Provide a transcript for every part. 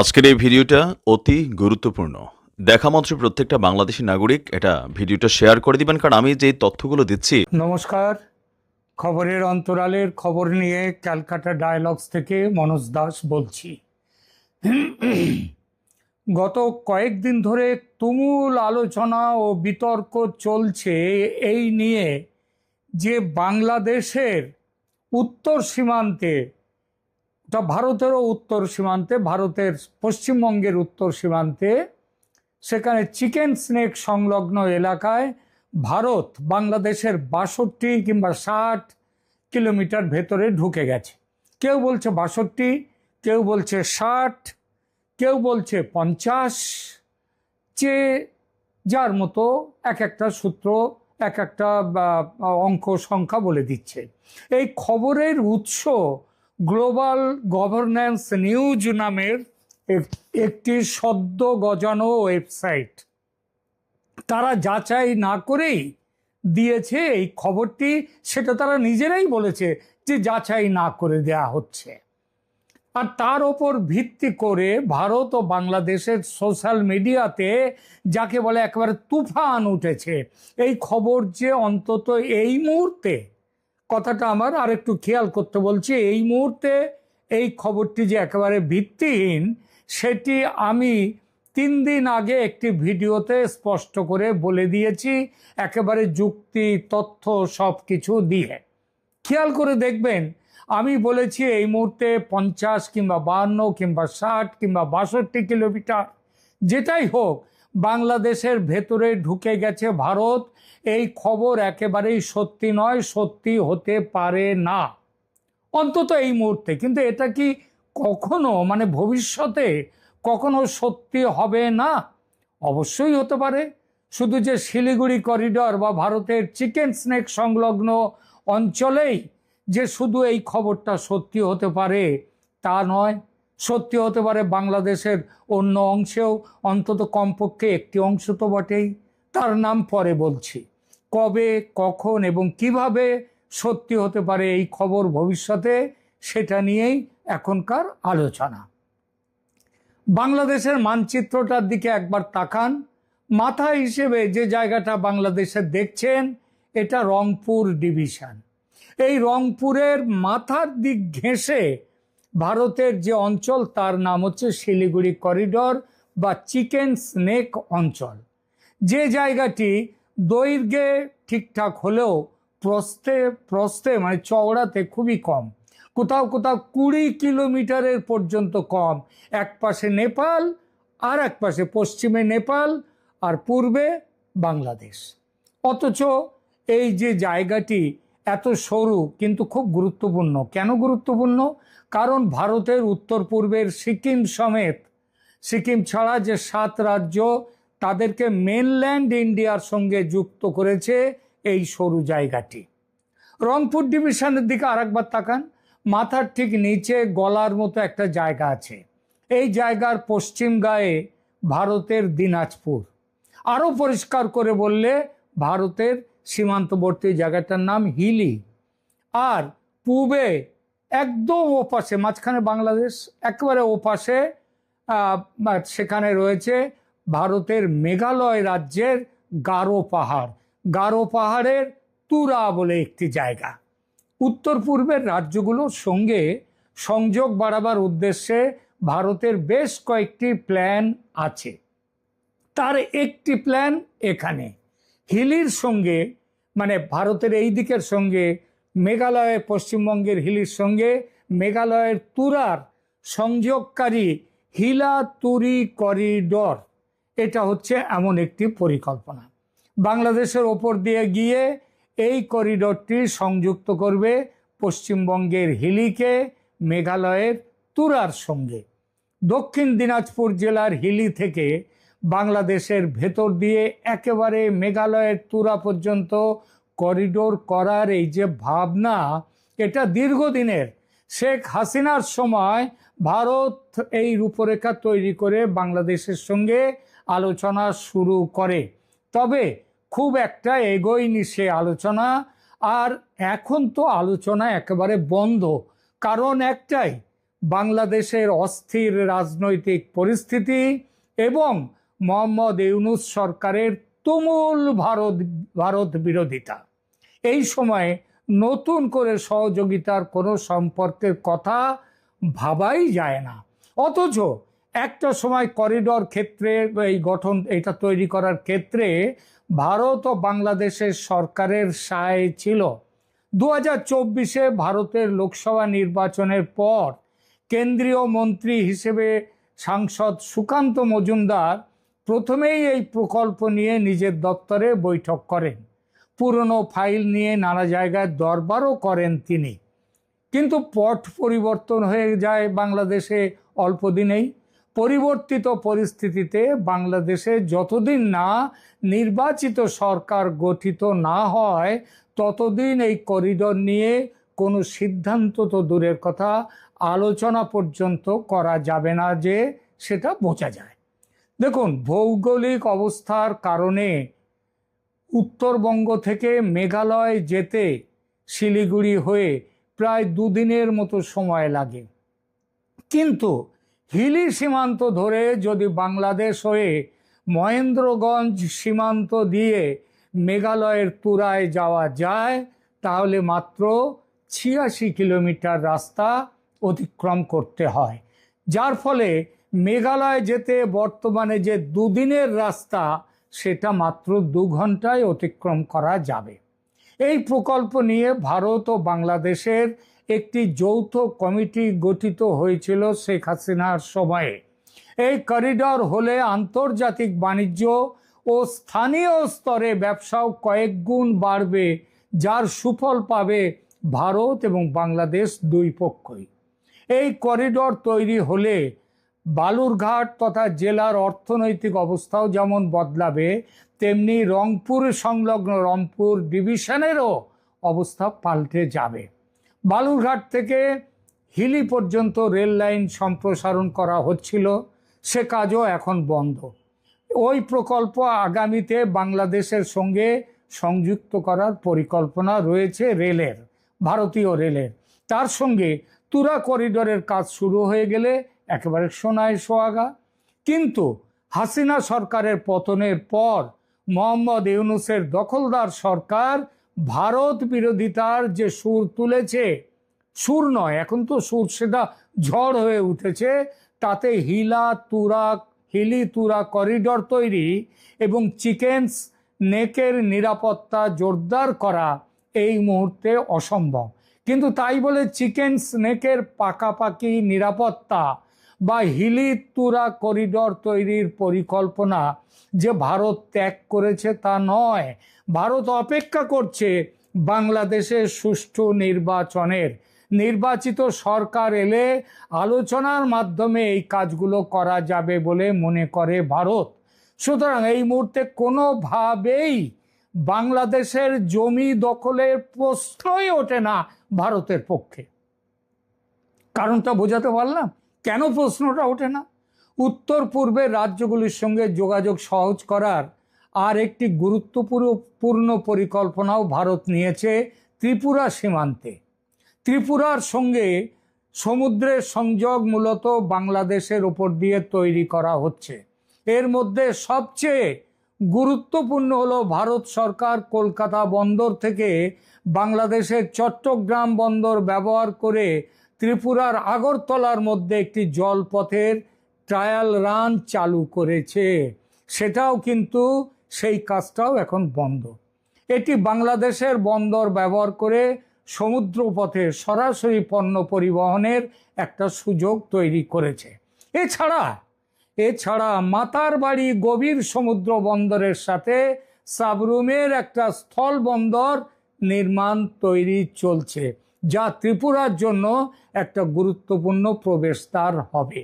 আজকের এই ভিডিওটা অতি গুরুত্বপূর্ণ। দেখা মাত্র প্রত্যেকটা বাংলাদেশি নাগরিক এটা ভিডিওটা শেয়ার করে দিবেন, কারণ আমি যে তথ্যগুলো দিচ্ছি নমস্কার। খবরের অন্তরালের খবর নিয়ে ক্যালকাটা ডায়ালগস থেকে মনোজ দাস বলছি। গত কয়েকদিন ধরে তুমুল আলোচনা ও বিতর্ক চলছে এই নিয়ে যে বাংলাদেশের উত্তর সীমান্তে এটা ভারতেরও উত্তর সীমান্তে, ভারতের পশ্চিমবঙ্গের উত্তর সীমান্তে, সেখানে চিকেন স্নেক সংলগ্ন এলাকায় ভারত বাংলাদেশের বাষট্টি কিংবা ষাট কিলোমিটার ভেতরে ঢুকে গেছে। কেউ বলছে বাষট্টি, কেউ বলছে ষাট, কেউ বলছে পঞ্চাশ, যে যার মতো এক একটা সূত্র, এক একটা অঙ্ক সংখ্যা বলে দিচ্ছে। এই খবরের উৎস গ্লোবাল গভর্নেন্স নিউজ নামের একটি সদ্য গজানো ওয়েবসাইট। তারা যাচাই না করেই দিয়েছে এই খবরটি, সেটা তারা নিজেরাই বলেছে যে যাচাই না করে দেয়া হচ্ছে। আর তার ওপর ভিত্তি করে ভারত ও বাংলাদেশের সোশ্যাল মিডিয়াতে যাকে বলে একেবারে তুফান উঠেছে, এই খবর যে অন্তত এই মুহূর্তে কথাটা আমার আর একটু খেয়াল করতে বলছি, এই মুহূর্তে এই খবরটি যে একেবারে ভিত্তিহীন, সেটি আমি তিন দিন আগে একটি ভিডিওতে স্পষ্ট করে বলে দিয়েছি, একেবারে যুক্তি, তথ্য সব কিছু দিয়ে। খেয়াল করে দেখবেন, আমি বলেছি এই মুহূর্তে পঞ্চাশ কিংবা বাহান্ন কিংবা ষাট কিংবা বাষট্টি কিলোমিটার, যেটাই হোক বাংলাদেশের ভেতরে ঢুকে গেছে ভারত। এই খবর একেবারেই সত্যি নয়, সত্যি হতে পারে না। অন্তত এই মুহূর্তে। কিন্তু এটা কি কখনো মানে ভবিষ্যতে কখনো সত্যি হবে না? অবশ্যই হতে পারে। শুধু যে শিলিগুড়ি করিডর বা ভারতের চিকেন স্নেক সংলগ্ন অঞ্চলেই যে শুধু এই খবরটা সত্যি হতে পারে তা নয়। সত্যি হতে পারে বাংলাদেশের অন্য অংশেও অন্তত কমপক্ষে একটি অংশ তো বটেই। তার নাম পরে বলছি। কবে, কখন এবং কীভাবে সত্যি হতে পারে এই খবর ভবিষ্যতে সেটা নিয়েই এখনকার আলোচনা। বাংলাদেশের মানচিত্রটার দিকে একবার তাকান। মাথা হিসেবে যে জায়গাটা বাংলাদেশে দেখছেন, এটা রংপুর ডিভিশন। এই রংপুরের মাথার দিক ঘেঁষে ভারতের যে অঞ্চল, তার নাম হচ্ছে শিলিগুড়ি করিডর বা চিকেন স্নেক অঞ্চল। যে জায়গাটি দৈর্ঘ্যে ঠিকঠাক হলেও প্রস্থে প্রস্থে মানে চওড়াতে খুবই কম। কোথাও কোথাও কুড়ি কিলোমিটারের পর্যন্ত কম। এক পাশে নেপাল, আর এক পাশে পশ্চিমে নেপাল, আর পূর্বে বাংলাদেশ। অথচ এই যে জায়গাটি এত সরু, কিন্তু খুব গুরুত্বপূর্ণ। কেন গুরুত্বপূর্ণ? কারণ ভারতের উত্তর পূর্বের সিকিম সমেত, সিকিম ছাড়া যে সাত রাজ্য তাদেরকে মেনল্যান্ড ইন্ডিয়ার সঙ্গে যুক্ত করেছে এই সরু জায়গাটি। রংপুর ডিভিশনের দিকে আরেকবার তাকান, মাথার ঠিক নিচে গলার মতো একটা জায়গা আছে। এই জায়গার পশ্চিম গায়ে ভারতের দিনাজপুর। আরও পরিষ্কার করে বললে, ভারতের সীমান্তবর্তী জায়গাটার নাম হিলি। আর পূবে একদম ওপাশে, মাঝখানে বাংলাদেশ, একেবারে ওপাশে সেখানে রয়েছে ভারতের মেঘালয় রাজ্যের গারো পাহাড়। গারো পাহাড়ের তুরা বলে একটি জায়গা। উত্তর পূর্বের রাজ্যগুলোর সঙ্গে সংযোগ বাড়াবার উদ্দেশ্যে ভারতের বেশ কয়েকটি প্ল্যান আছে। তার একটি প্ল্যান এখানে। হিলির সঙ্গে মানে ভারতের এই দিকের সঙ্গে মেঘালয়ের পশ্চিমবঙ্গের হিলির সঙ্গে, মেঘালয়ের তুরার সংযোগকারী হিলা তুরি করিডর। এটা হচ্ছে এমন একটি পরিকল্পনা। বাংলাদেশের ওপর দিয়ে গিয়ে এই করিডরটি সংযুক্ত করবে পশ্চিমবঙ্গের হিলিকে, মেঘালয়ের তুরার সঙ্গে। দক্ষিণ দিনাজপুর জেলার হিলি থেকে বাংলাদেশের ভেতর দিয়ে একেবারে মেঘালয়ের তুরা পর্যন্ত করিডোর করার এই যে ভাবনা, এটা দীর্ঘদিনের। শেখ হাসিনার সময় ভারত এই রূপরেখা তৈরি করে বাংলাদেশের সঙ্গে আলোচনা শুরু করে। তবে খুব একটা এগোয়নি সে আলোচনা, আর এখন তো আলোচনা একেবারে বন্ধ। কারণ একটাই, বাংলাদেশের অস্থির রাজনৈতিক পরিস্থিতি এবং মোহাম্মদ ইউনুস সরকারের তুমুল ভারত ভারত বিরোধিতা। এই সময়ে নতুন করে সহযোগিতার কোনো সম্পর্কের কথা ভাবাই যায় না। অথচ একটা সময় করিডর ক্ষেত্রে এই গঠন, এটা তৈরি করার ক্ষেত্রে ভারত ও বাংলাদেশের সরকারের সায় ছিল। দু হাজার চব্বিশে ভারতের লোকসভা নির্বাচনের পর কেন্দ্রীয় মন্ত্রী হিসেবে সাংসদ সুকান্ত মজুমদার প্রথমেই এই প্রকল্প নিয়ে নিজের দপ্তরে বৈঠক করেন। পুরনো ফাইল নিয়ে নানা জায়গায় দরবারও করেন তিনি। কিন্তু পট পরিবর্তন হয়ে যায় বাংলাদেশে অল্প দিনেই। পরিবর্তিত পরিস্থিতিতে বাংলাদেশে যতদিন না নির্বাচিত সরকার গঠিত না হয়, ততদিন এই করিডর নিয়ে কোনো সিদ্ধান্ত তো দূরের কথা, আলোচনা পর্যন্ত করা যাবে না যে সেটা বোঝা যায়। দেখুন, ভৌগোলিক অবস্থার কারণে উত্তরবঙ্গ থেকে মেঘালয় যেতে শিলিগুড়ি হয়ে প্রায় দুদিনের মতো সময় লাগে। কিন্তু হিলি সীমান্ত ধরে যদি বাংলাদেশ হয়ে মহেন্দ্রগঞ্জ সীমান্ত দিয়ে মেঘালয়ের তুরায় যাওয়া যায়, তাহলে মাত্র ছিয়াশি কিলোমিটার রাস্তা অতিক্রম করতে হয়। যার ফলে মেঘালয় যেতে বর্তমানে যে দুদিনের রাস্তা, সেটা মাত্র দু ঘন্টায় অতিক্রম করা যাবে। এই প্রকল্প নিয়ে ভারত ও বাংলাদেশের একটি যৌথ কমিটি গঠিত হয়েছিল শেখ হাসিনার সময়ে। এই করিডর হলে আন্তর্জাতিক বাণিজ্য ও স্থানীয় স্তরে ব্যবসাও কয়েক গুণ বাড়বে, যার সুফল পাবে ভারত এবং বাংলাদেশ দুই পক্ষই। এই করিডর তৈরি হলে বালুরঘাট তথা জেলার অর্থনৈতিক অবস্থাও যেমন বদলাবে, তেমনি রংপুর সংলগ্ন রংপুর ডিভিশনেরও অবস্থা পাল্টে যাবে। বালুরঘাট থেকে হিলি পর্যন্ত রেল লাইন সম্প্রসারণ করা হচ্ছিল, সে কাজও এখন বন্ধ। ওই প্রকল্প আগামীতে বাংলাদেশের সঙ্গে সংযুক্ত করার পরিকল্পনা রয়েছে রেলের, ভারতীয় রেলের। তার সঙ্গে তুরা করিডোরের কাজ শুরু হয়ে গেলে একেবারে সোনায় সোয়াগা কিন্তু হাসিনা সরকারের পতনের পর মোহাম্মদ ইউনুসের দখলদার সরকার ভারত বিরোধিতার যে সুর তুলেছে, সুর নয়, এখন তো সুর, সেটা ঝড় হয়ে উঠেছে, তাতে হিলা তুরা, হিলি তুরা করিডর তৈরি এবং চিকেন্স নেকের নিরাপত্তা জোরদার করা এই মুহূর্তে অসম্ভব। কিন্তু তাই বলে চিকেন স্নেকের পাকাপাকি নিরাপত্তা বা হিলি তুরা করিডর তৈরির পরিকল্পনা যে ভারত ত্যাগ করেছে তা নয়, ভারত অপেক্ষা করছে বাংলাদেশের সুষ্ঠু নির্বাচনের। নির্বাচিত সরকার এলে আলোচনার মাধ্যমে এই কাজগুলো করা যাবে বলে মনে করে ভারত। সুতরাং এই মুহূর্তে কোনোভাবেই বাংলাদেশের জমি দখলের প্রশ্নই ওঠে না ভারতের পক্ষে। কারণটা বোঝাতে পারলাম? কেন প্রশ্নটা ওঠে না? উত্তর পূর্বের রাজ্যগুলির সঙ্গে যোগাযোগ সহজ করার আর একটি গুরুত্বপূর্ণ, পূর্ণ পরিকল্পনাও ভারত নিয়েছে ত্রিপুরা সীমান্তে। ত্রিপুরার সঙ্গে সমুদ্রের সংযোগ মূলত বাংলাদেশের ওপর দিয়ে তৈরি করা হচ্ছে। এর মধ্যে সবচেয়ে গুরুত্বপূর্ণ হলো ভারত সরকার কলকাতা বন্দর থেকে বাংলাদেশের চট্টগ্রাম বন্দর ব্যবহার করে ত্রিপুরার আগরতলার মধ্যে একটি জলপথের ট্রায়াল রান চালু করেছে। সেটাও কিন্তু সেই কাজটাও এখন বন্ধ। এটি বাংলাদেশের বন্দর ব্যবহার করে সমুদ্রপথে সরাসরি পণ্য পরিবহনের একটা সুযোগ তৈরি করেছে। এছাড়া এছাড়া মাতার বাড়ি গভীর সমুদ্র বন্দরের সাথে সাবরুমের একটা স্থল বন্দর নির্মাণ তৈরি চলছে। যা ত্রিপুরার জন্য একটা গুরুত্বপূর্ণ প্রবেশদ্বার হবে।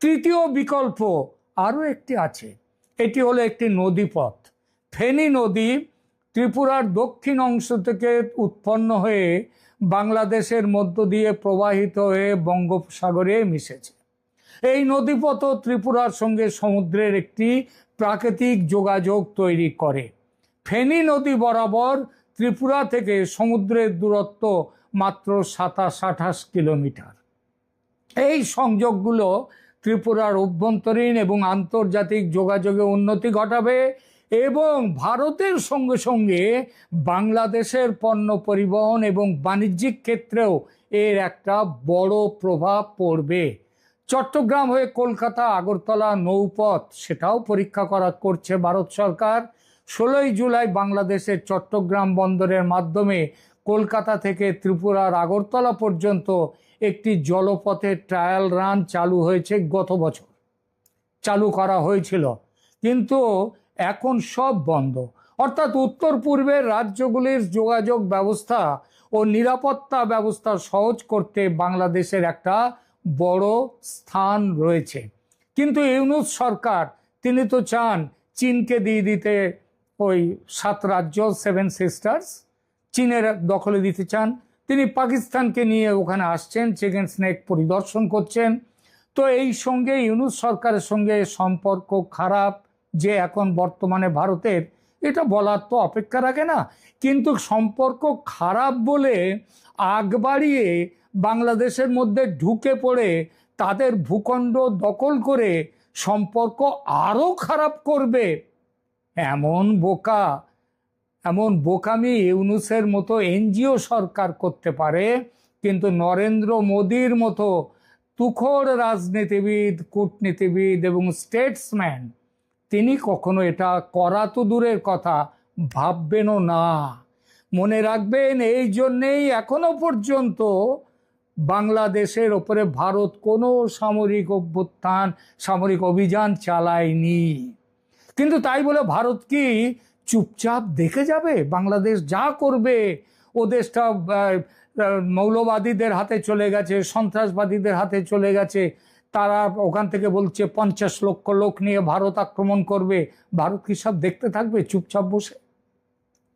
তৃতীয় বিকল্প আরও একটি আছে। এটি হলো একটি নদীপথ। ফেনী নদী ত্রিপুরার দক্ষিণ অংশ থেকে উৎপন্ন হয়ে বাংলাদেশের মধ্য দিয়ে প্রবাহিত হয়ে বঙ্গোপসাগরে মিশেছে। এই নদীপথ ত্রিপুরার সঙ্গে সমুদ্রের একটি প্রাকৃতিক যোগাযোগ তৈরি করে। ফেনী নদী বরাবর ত্রিপুরা থেকে সমুদ্রের দূরত্ব মাত্র সাতাশ আঠাশ কিলোমিটার। এই সংযোগগুলো ত্রিপুরার অভ্যন্তরীণ এবং আন্তর্জাতিক যোগাযোগে উন্নতি ঘটাবে এবং ভারতের সঙ্গে সঙ্গে বাংলাদেশের পণ্য পরিবহন এবং বাণিজ্যিক ক্ষেত্রেও এর একটা বড় প্রভাব পড়বে। চট্টগ্রাম হয়ে কলকাতা, আগরতলা, নৌপথ, সেটাও পরীক্ষা করা করছে ভারত সরকার। ষোলোই জুলাই বাংলাদেশের চট্টগ্রাম বন্দরের মাধ্যমে কলকাতা থেকে ত্রিপুরার আগরতলা পর্যন্ত একটি জলপথের ট্রায়াল রান চালু হয়েছে গত বছর। চালু করা হয়েছিল। কিন্তু এখন সব বন্ধ। অর্থাৎ উত্তর পূর্বের রাজ্যগুলির যোগাযোগ ব্যবস্থা ও নিরাপত্তা ব্যবস্থা সহজ করতে বাংলাদেশের একটা বড় স্থান রয়েছে। কিন্তু ইউনুস সরকার, তিনি তো চান, চীনকে দিয়ে দিতে ওই সাত রাজ্য সেভেন সিস্টার্স চীনের দখলে দিতে চান। তিনি পাকিস্তানকে নিয়ে ওখানে আসছেন চিকেন স্নেক পরিদর্শন করছেন। তো এই সঙ্গে ইউনুস সরকারের সঙ্গে সম্পর্ক খারাপ যে এখন বর্তমানে ভারতের, এটা বলার তো অপেক্ষা রাখে না। কিন্তু সম্পর্ক খারাপ বলে আগ বাড়িয়ে বাংলাদেশের মধ্যে ঢুকে পড়ে, তাদের ভূখণ্ড দখল করে সম্পর্ক আরও খারাপ করবে, এমন বোকা এমন বোকামি ইউনুসের মতো এনজিও সরকার করতে পারে, কিন্তু নরেন্দ্র মোদির মতো তুখোর রাজনীতিবিদ, কূটনীতিবিদ এবং স্টেটসম্যান তিনি কখনো এটা করা তো দূরের কথা, ভাববেনও না। মনে রাখবেন, এই জন্যেই এখনও পর্যন্ত বাংলাদেশের ওপরে ভারত কোনো সামরিক অভ্যুত্থান, সামরিক অভিযান চালায়নি। কিন্তু তাই বলে ভারত কি চুপচাপ দেখে যাবে, বাংলাদেশ যা করবে, ও দেশটা মৌলবাদীদের হাতে চলে গেছে, সন্ত্রাসবাদীদের হাতে চলে গেছে, তারা ওখান থেকে বলছে পঞ্চাশ লক্ষ লোক নিয়ে ভারত আক্রমণ করবে, ভারত কি সব দেখতে থাকবে চুপচাপ বসে?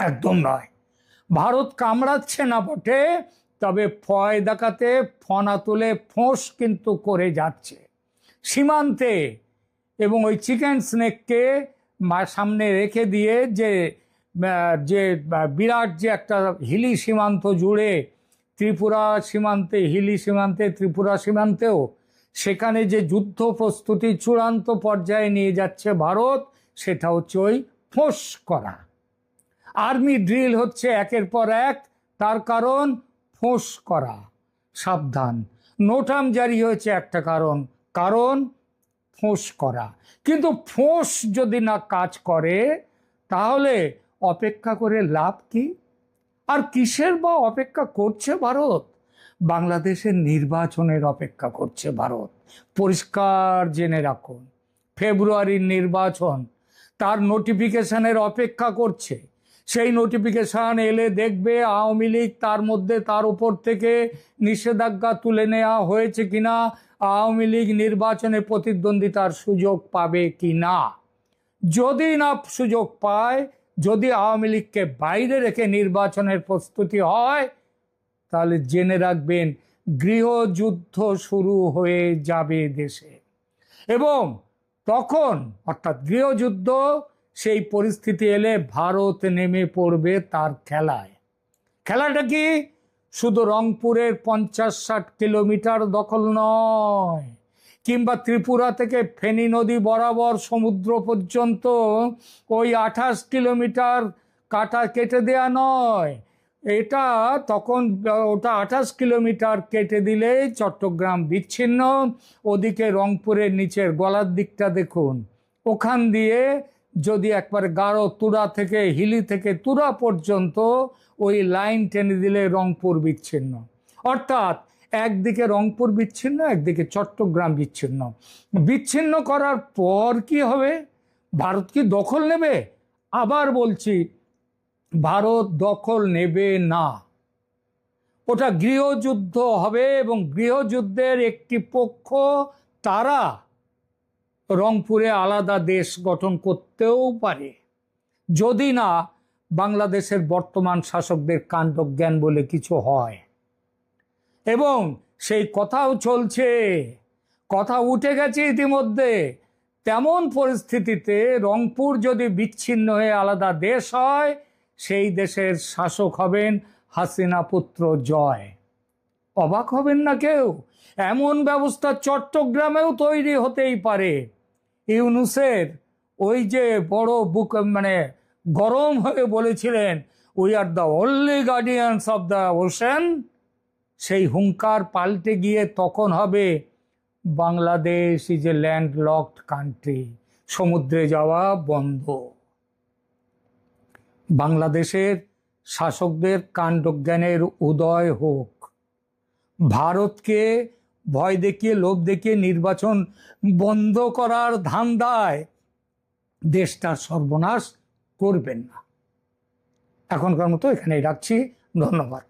একদম নয়। ভারত কামড়াচ্ছে না বটে, তবে ফয় দেখাতে, ফনা তুলে ফোঁস কিন্তু করে যাচ্ছে। সীমান্তে এবং ওই চিকেন স্নেককে সামনে রেখে দিয়ে যে যে বিরাট যে একটা হিলি সীমান্ত জুড়ে ত্রিপুরা সীমান্তে, হিলি সীমান্তে, ত্রিপুরা সীমান্তেও সেখানে যে যুদ্ধ প্রস্তুতি চূড়ান্ত পর্যায়ে নিয়ে যাচ্ছে ভারত, সেটা হচ্ছে ওই ফোঁস করা। আর্মি ড্রিল হচ্ছে একের পর এক, তার কারণ ফোঁস করা, সাবধান। নোটাম জারি হয়েছে একটা কারণ কারণ ফোঁস করা। কিন্তু ফোঁস যদি না কাজ করে, তাহলে অপেক্ষা করে লাভ কি? আর কিসের বা অপেক্ষা করছে ভারত? বাংলাদেশের নির্বাচনের অপেক্ষা করছে ভারত। পরিষ্কার জেনে রাখুন, ফেব্রুয়ারির নির্বাচন তার নোটিফিকেশনের অপেক্ষা করছে। সেই নোটিফিকেশান এলে দেখবে আওয়ামী লীগ তার মধ্যে তার উপর থেকে নিষেধাজ্ঞা তুলে নেওয়া হয়েছে কিনা আওয়ামী লীগ নির্বাচনে প্রতিদ্বন্দ্বিতার সুযোগ পাবে কি না? যদি না সুযোগ পায়, যদি আওয়ামী লীগকে বাইরে রেখে নির্বাচনের প্রস্তুতি হয়, তাহলে জেনে রাখবেন গৃহযুদ্ধ শুরু হয়ে যাবে দেশে। এবং তখন, অর্থাৎ গৃহযুদ্ধ, সেই পরিস্থিতি এলে ভারত নেমে পড়বে তার খেলায়। খেলাটা কি? শুধু রংপুরের পঞ্চাশ ষাট কিলোমিটার দখল নয়, কিংবা ত্রিপুরা থেকে ফেনী নদী বরাবর সমুদ্র পর্যন্ত ওই আঠাশ কিলোমিটার কাটা কেটে দেয়া নয়। এটা তখন, ওটা আঠাশ কিলোমিটার কেটে দিলে চট্টগ্রাম বিচ্ছিন্ন। ওদিকে রংপুরের নিচের গলার দিকটা দেখুন। ওখান দিয়ে যদি একবার গাঢ় তুরা থেকে, হিলি থেকে তুরা পর্যন্ত ওই লাইন টেনে দিলে রংপুর বিচ্ছিন্ন। অর্থাৎ একদিকে রংপুর বিচ্ছিন্ন, একদিকে চট্টগ্রাম বিচ্ছিন্ন। বিচ্ছিন্ন করার পর কি হবে? ভারত কি দখল নেবে? আবার বলছি, ভারত দখল নেবে না। ওটা গৃহযুদ্ধ হবে এবং গৃহযুদ্ধের একটি পক্ষ তারা রংপুরে আলাদা দেশ গঠন করতেও পারে। যদি না বাংলাদেশের বর্তমান শাসকদের কাণ্ডজ্ঞান বলে কিছু হয়। এবং সেই কথাও চলছে। কথা উঠে গেছে ইতিমধ্যে। তেমন পরিস্থিতিতে রংপুর যদি বিচ্ছিন্ন হয়ে আলাদা দেশ হয়, সেই দেশের শাসক হবেন হাসিনা পুত্র জয়। অবাক হবেন না কেউ? এমন ব্যবস্থা চট্টগ্রামেও তৈরি হতেই পারে। ইউনুসের ওই যে বড় বুক মানে গরম হয়ে বলেছিলেন we are the only guardians of the ocean সেই হুঙ্কার পাল্টে গিয়ে তখন হবে Bangladesh is a landlocked country সমুদ্রে যাওয়া বন্ধ। বাংলাদেশের শাসকদের কাণ্ডজ্ঞানের উদয় হোক। ভারতকে ভয় দেখিয়ে, লোভ দেখিয়ে নির্বাচন বন্ধ করার ধান্দায় দেশটার সর্বনাশ করবেন না। এখনকার মতো এখানেই রাখছি। ধন্যবাদ।